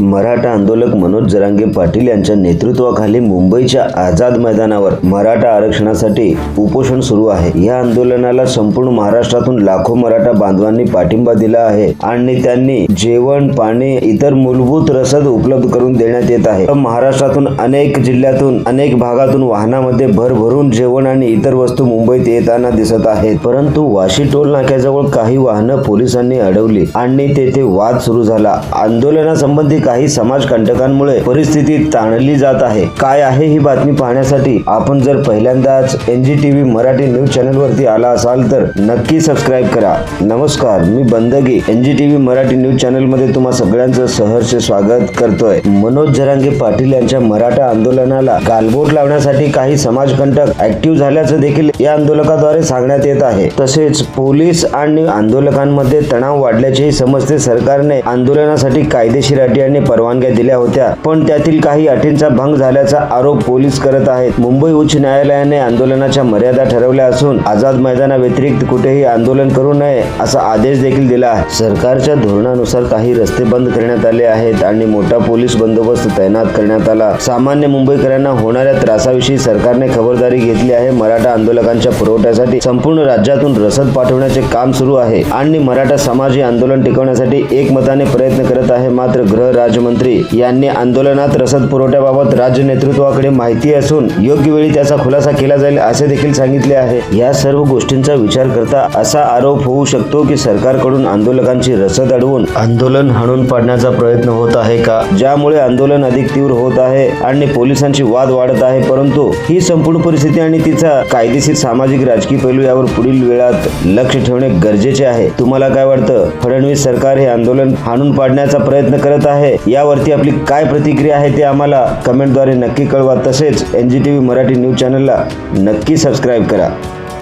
मराठा आंदोलक मनोज जरांगे पाटील यांच्या नेतृत्वाखाली मुंबईच्या आझाद मैदानावर मराठा आरक्षणासाठी उपोषण सुरू आहे. या आंदोलनाला संपूर्ण महाराष्ट्रातून लाखो मराठा बांधवांनी पाठिंबा दिला आहे आणि त्यांनी जेवण पाणी इतर मूलभूत रसद उपलब्ध करून देण्यात येत आहे. महाराष्ट्रातून अनेक जिल्ह्यातून अनेक भागातून वाहनामध्ये भरभरून जेवण आणि इतर वस्तू मुंबईत येताना दिसत आहेत. परंतु वाशी टोल नाक्याजवळ काही वाहनं पोलिसांनी अडवली आणि तेथे वाद सुरू झाला. आंदोलनासंबंधी काही समाजकंटकांमुळे परिस्थिती ताणली जात आहे. काय आहे ही बातमी पाहण्यासाठी आपण जर पहिल्यांदाच N G T V Marathi news channel वरती आला असाल तर नक्की सबस्क्राईब करा. नमस्कार मी Bandagi. N G T V Marathi news चॅनलमध्ये तुम्हा सगळ्यांचं सहर्ष स्वागत करतोय. मनोज जरांगे पाटील यांच्या मराठा आंदोलनाला गालबोट लावण्यासाठी काही समाजकंटक ऍक्टिव्ह झाल्याचं देखील या आंदोलकाद्वारे सांगण्यात येत आहे. तसेच पोलीस आणि आंदोलकांमध्ये तणाव वाढल्याचेही समजते सरकारने आंदोलनासाठी कायदेशीर अटी आणि परवानग्या दिल्या होत्या पण त्यातील काही अटींचा भंग झाल्याचा आरोप पोलीस करत आहेत. मुंबई उच्च न्यायालयाने आंदोलनाच्या मर्यादा ठरवल्या असून आझाद मैदानाव्यतिरिक्त कुठेही आंदोलन करू नये असा आदेश देखील दिला आहे. सरकारच्या धोरणानुसार काही रस्ते बंद करण्यात आले आहेत आणि मोठा पोलीस बंदोबस्त तैनात करण्यात आला. सामान्य मुंबईकरांना होणाऱ्या त्रासाविषयी सरकारने खबरदारी घेतली आहे. मराठा आंदोलकांच्या पुरवठ्यासाठी संपूर्ण राज्यातून रसद पाठवण्याचे काम सुरू आहे आणि मराठा समाज हे आंदोलन टिकवण्यासाठी एकमताने प्रयत्न करत आहे. मात्र गृह राज्यमंत्री यांनी आंदोलनात रसद पुरवठ्याबाबत राज्य नेतृत्वाकडे माहिती असून योग्य वेळी त्याचा खुलासा केला जाईल असे देखील सांगितले आहे. या सर्व गोष्टींचा विचार करता असा आरोप होऊ शकतो की सरकारकडून आंदोलकांची रसद अडवून आंदोलन हाणून पाडण्याचा प्रयत्न होत आहे का? ज्यामुळे आंदोलन अधिक तीव्र होत आहे आणि पोलिसांची वाद वाढत आहे परंतु ही संपूर्ण परिस्थिती आणि तिचा कायदेशीर सामाजिक राजकीय पैलू यावर पुढील वेळात लक्ष ठेवणे गरजेचे आहे. तुम्हाला काय वाटतं? फडणवीस सरकार हे आंदोलन हाणून पाडण्याचा प्रयत्न करत आहे यावरती आपली काय प्रतिक्रिया आहे ते आम्हाला कमेंटद्वारे नक्की कळवा. तसेच N G T V Marathi news चॅनलला नक्की सबस्क्राईब करा.